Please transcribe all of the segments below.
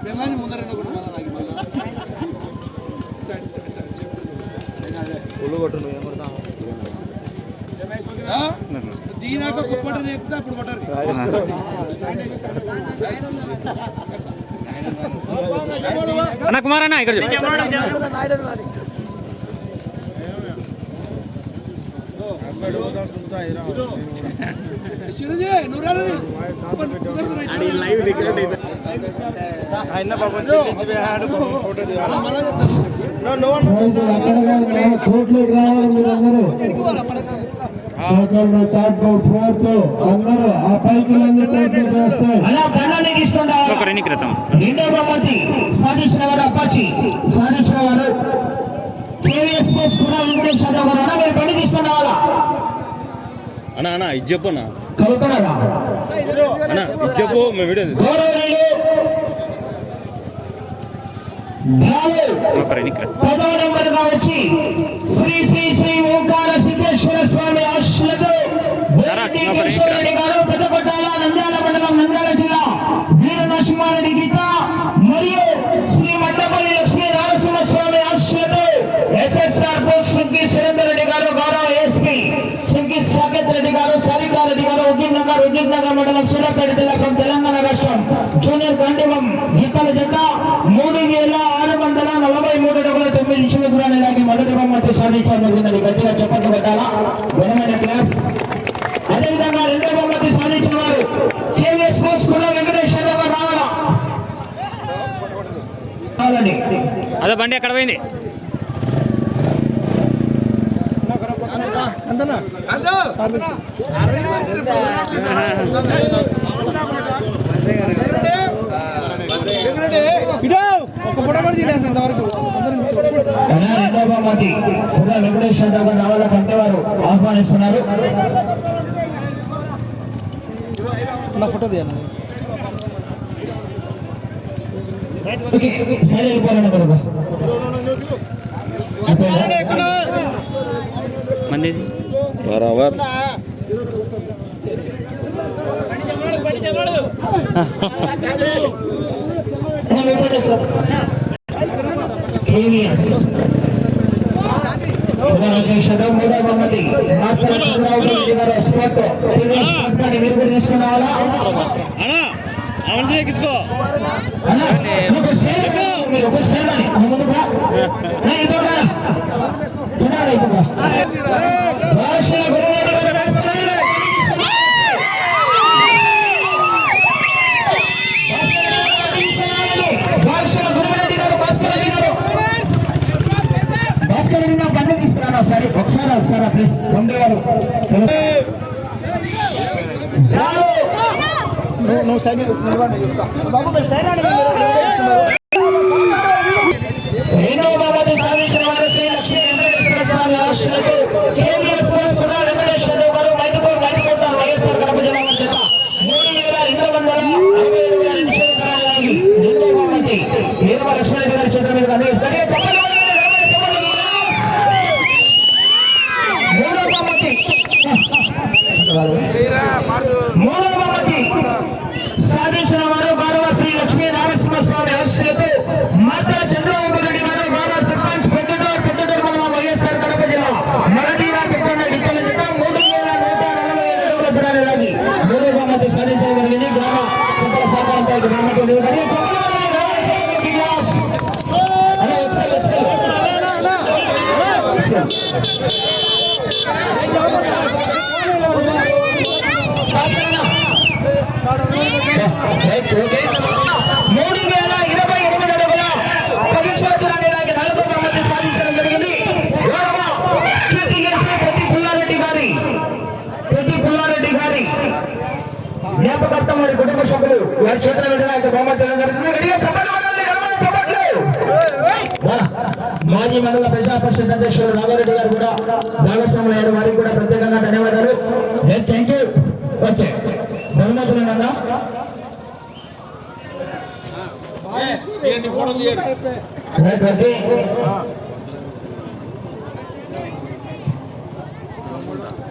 పిల్లని ముందర కూడా మళ్ళీ నాకు మళ్ళీ ఆ? దీనాక కుప్పటి రేపుతే అప్పుడు కొట్టరు అన్న కుమార్ అన్న ఇక్కడ ఆయన పాపం చెల్లించి ఆడు ఫోటో దిగాలి కోట్లోకి రావాలి మీరందరూ సెకండ్ థర్డ్ ఫోర్త్ అందరూ ఆ పైకి కోట్లు చేస్తే అలా బండాన్ని తీసుకొని రావాలి? ఒక రెండు క్రితం. రెండో బహుమతి సాధించిన వారు అప్పాచి. సాధించిన వారు రావాలా అన్నా అన్నా ఇది చెప్పు అన్నా. కలుగుతున్నారా అన్నా ఇది చెప్పు మేము వీడియో పదవ నెంబర్గా వచ్చి శ్రీ శ్రీ శ్రీ ఓంకార సిద్ధేశ్వర స్వామి సూర్యాపేట జిల్లా from తెలంగాణ రాష్ట్రం. జూనియర్ కండివం గీతల జత మూడు వేల ఆరు వందల నలభై మూడు అడుగుల తొమ్మిది నిమిషాల దూరాన్ని లాగి మొదటి బహుమతి సాధించడం జరిగిందండి గట్టిగా చప్పట్లు పెట్టాలా? ఘనమైన క్లాస్ అదేవిధంగా రెండో బహుమతి సాధించిన వారు కేవీఎస్ స్పోర్ట్స్ కూడా వెంకటేష్ యాదవ్ గారు రావాలా? అదే బండి ఎక్కడ పోయింది? ఒక కూడా వెంకటేష్ యాదవ్ గారు రావాలా? కంటే వారు ఆహ్వానిస్తున్నారు. నా ఫోటో తీయాలి బరువు మంది ఇది? బరాబర్ కేవీఎస్ వెంకటేశ్వరం మూడో బహుమతి మాత్రం చంద్రబాబు రెడ్డి గారు స్పోర్ట్ కేవీఎస్ కంపెనీ మీరు కూడా తీసుకున్న వాళ్ళ అన్నా ఆ మనిషిని ఎక్కించుకో అన్నా, పొందేవారు నువ్వు సైడ్ బాబు మీరు సైడ్ రెండవ బహుమతి సాధించిన వారు శ్రీ లక్ష్మీ వెంకటేశ్వర స్వామి ఆశీస్సులతో కేంద్రీయ స్పోర్ట్స్ కుర్ర వెంకటేశ్వర గారు మైదుకూరు మైదుకూట వైఎస్ఆర్ కడప జిల్లా మధ్య మూడు వేల రెండు వందల అరవై ఏడు వేల నిమిషాల కాలానికి రెండవ బహుమతి నీరమ లక్ష్మణరెడ్డి గారి చేతుల మీద అందిస్తారు చెప్పండి మూడవ బహుమతి మూడవ సాధించిన వారు గౌరవ శ్రీ లక్ష్మీ నరసింహస్వామి ఆశీస్సులతో మాతా చంద్రబాబు రెడ్డి గారు గౌరవ సర్పంచ్ పెద్దటూరు పెద్దటూరు మండలం వైఎస్ఆర్ కడప జిల్లా మరడీరా పెద్దన్న గిట్టల జిల్లా మూడు వేల నూట నలభై ఏడు అడుగుల దూరాన్ని లాగి మూడో సాధించడం జరిగింది. గ్రామ పెద్దల సహకారంతో ఈ బహుమతి ఉంది. కానీ వారి చేతుల మీదుగా అయితే మాజీ మండల ప్రజా పరిషత్ అధ్యక్షుడు నాగారెడ్డి గారు కూడా భాగస్వాములు అయ్యారు. వారికి కూడా ప్రత్యేకంగా ధన్యవాదాలు. Thank you okay. బహుమతులు అన్నా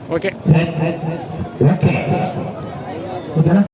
ఓకే. ఓకే.